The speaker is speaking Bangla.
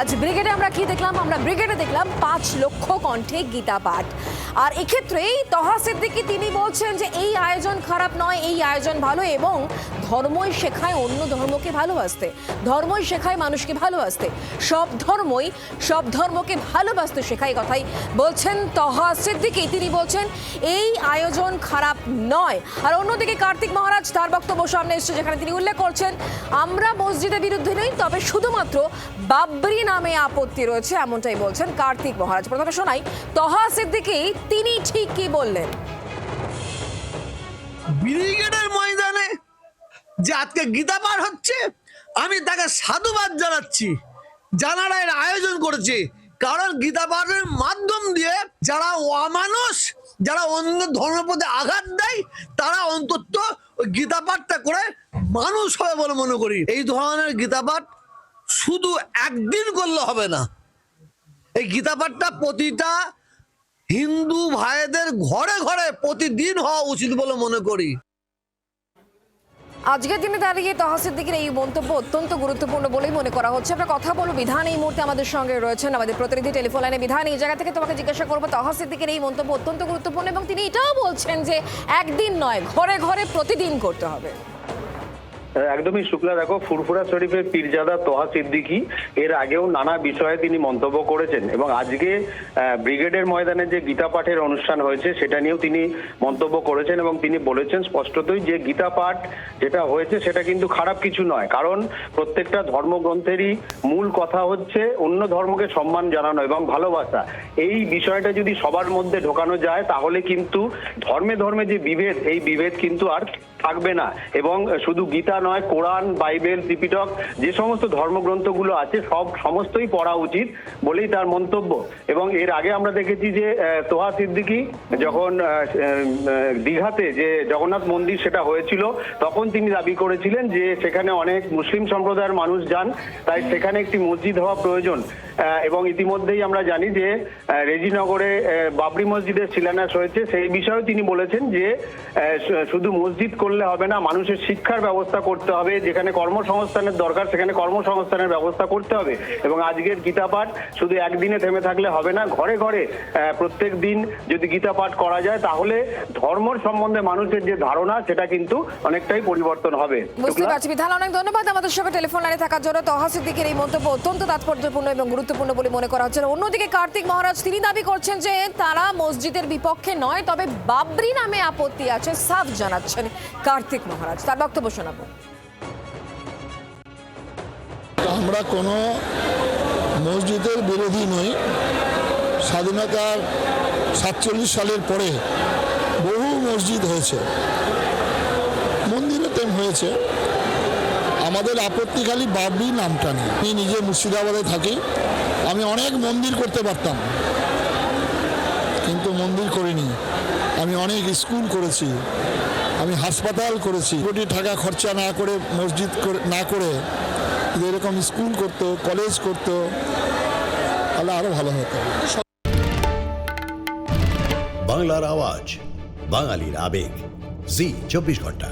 আজ ব্রিগেডে আমরা কি দেখলাম? আমরা ব্রিগেডে দেখলাম পাঁচ লক্ষ কণ্ঠে গীতা পাঠ। আর এক্ষেত্রেই তহা সিদ্দিকি তিনি বলছেন যে এই আয়োজন খারাপ নয়, এই আয়োজন ভালো এবং ধর্মই শেখায় অন্য ধর্মকে ভালোবাসতে। ধর্মই শেখায় মানুষকে ভালোবাসতে। সব ধর্মই সব ধর্মকে ভালোবাসতে শেখায় কথাই বলছেন তহা সিদ্দিকি। তিনি বলছেন, এই আয়োজন খারাপ নয়। আর অন্যদিকে কার্তিক মহারাজ তার বক্তব্য সামনে এসেছে, যেখানে তিনি উল্লেখ করছেন, আমরা মসজিদের বিরুদ্ধে নই, তবে শুধুমাত্র বাবরি নামে আপত্তি রয়েছে, এমনটাই বলছেন কার্তিক মহারাজ। প্রথমে শোনাই, তহা সিদ্দিকি তিনি ঠিক কি বললেন? ব্রিগেডের ময়দানে যে আজকে হচ্ছে, আমি তাকে সাধুবাদ জানাচ্ছি। জানারা এর আয়োজন করেছে, কারণ গীতা পাঠের মাধ্যম দিয়ে যারা অমানুষ, যারা অন্য ধর্মপদে আঘাত দেয়, তারা অন্তত গীতা করে মানুষ হবে বলে মনে করি। এই ধরনের গীতা পাঠ শুধু একদিন করলে হবে না। এই গীতা পাঠটা প্রতিটা হিন্দু ভাইদের ঘরে ঘরে প্রতিদিন হওয়া উচিত বলে মনে করি। আজকের দিনে দাঁড়িয়ে তহা সিদ্দিকির এই মন্তব্য অত্যন্ত গুরুত্বপূর্ণ বলেই মনে করা হচ্ছে। আমরা কথা বলব বিধান এই মুহূর্তে আমাদের সঙ্গে রয়েছেন আমাদের প্রতিনিধি টেলিফোন লাইনে। বিধান, এই জায়গা থেকে তোমাকে জিজ্ঞাসা করব তহা সিদ্দিকির এই মন্তব্য অত্যন্ত গুরুত্বপূর্ণ এবং তিনি এটাও বলছেন যে একদিন নয়, ঘরে ঘরে প্রতিদিন করতে হবে। একদমই শুক্লা, দেখো, ফুরফুরা শরীফের পীরজাদা তোহা সিদ্দিকী, এর আগেও নানা বিষয়ে তিনি মন্তব্য করেছেন এবং আজকে ব্রিগেডের ময়দানে যে গীতা পাঠের অনুষ্ঠান হয়েছে, সেটা নিয়েও তিনি মন্তব্য করেছেন এবং তিনি বলেছেন স্পষ্টতই যে গীতা পাঠ যেটা হয়েছে, সেটা কিন্তু খারাপ কিছু নয়। কারণ প্রত্যেকটা ধর্মগ্রন্থেরই মূল কথা হচ্ছে অন্য ধর্মকে সম্মান জানানো এবং ভালোবাসা। এই বিষয়টা যদি সবার মধ্যে ঢোকানো যায়, তাহলে কিন্তু ধর্মে ধর্মে যে বিভেদ, এই বিভেদ কিন্তু আর থাকবে না। এবং শুধু গীতা নয়, কোরআন, বাইবেল, ত্রিপিটক, যে সমস্ত ধর্মগ্রন্থগুলো আছে, সব সমস্তই পড়া উচিত বলেই তার মন্তব্য। এবং এর আগে আমরা দেখেছি যে তোহা সিদ্দিকি যখন দীঘাতে যে জগন্নাথ মন্দির সেটা হয়েছিল, তখন তিনি দাবি করেছিলেন যে সেখানে অনেক মুসলিম সম্প্রদায়ের মানুষ যান, তাই সেখানে একটি মসজিদ হওয়া প্রয়োজন। এবং ইতিমধ্যেই আমরা জানি যে রেজিনগরে বাবরি মসজিদের শিলান্যাস হয়েছে। সেই বিষয়েও তিনি বলেছেন যে শুধু মসজিদ করলে হবে না। মানুষের শিক্ষার ব্যবস্থা করতে হবে। যেখানে কর্মসংস্থানের দরকার সেখানে কর্মসংস্থানের ব্যবস্থা করতে হবে। এবং আজকের গীতা পাঠ শুধু একদিনে থেমে থাকলে হবে না ঘরে ঘরে প্রত্যেক দিন যদি গীতা পাঠ করা যায় তাহলে ধর্মর সম্বন্ধে মানুষের যে ধারণা সেটা কিন্তু অনেকটাই পরিবর্তন হবে। বুঝতে? পারছি। বিধান অনেক ধন্যবাদ আমাদের সঙ্গে টেলিফোন লাইনে থাকার জন্য। তহা সিদ্দিকের এই মন্তব্য অত্যন্ত তাৎপর্যপূর্ণ এবং গুরুত্বপূর্ণ বলে মনে করা হচ্ছে। অন্যদিকে কার্তিক মহারাজ তিনি দাবি করছেন যে তারা মসজিদের বিপক্ষে নয় তবে বাবরি নামে আপত্তি আছে। সাফ জানাচ্ছেন। কার্তিক মহারাজ, তার বক্তব্য শোনাবো। আমরা কোনো মসজিদের বিরোধী নই। স্বাধীনতার সাতচল্লিশ সালের পরে বহু মসজিদ হয়েছে। মন্দিরও তেম হয়েছে। আমাদের আপত্তি খালি বাবরি নামটা নেই। আমি নিজে মুর্শিদাবাদে থাকি। আমি অনেক মন্দির করতে পারতাম। কিন্তু মন্দির করিনি। আমি অনেক স্কুল করেছি। আমি হাসপাতাল করেছি। কোটি টাকা খরচা না করে, মসজিদ না করে এরকম স্কুল করতো, কলেজ করতো, তাহলে আরও ভালো হতো। বাংলার আওয়াজ, বাঙালির আবেগ। জি, চব্বিশ ঘণ্টা।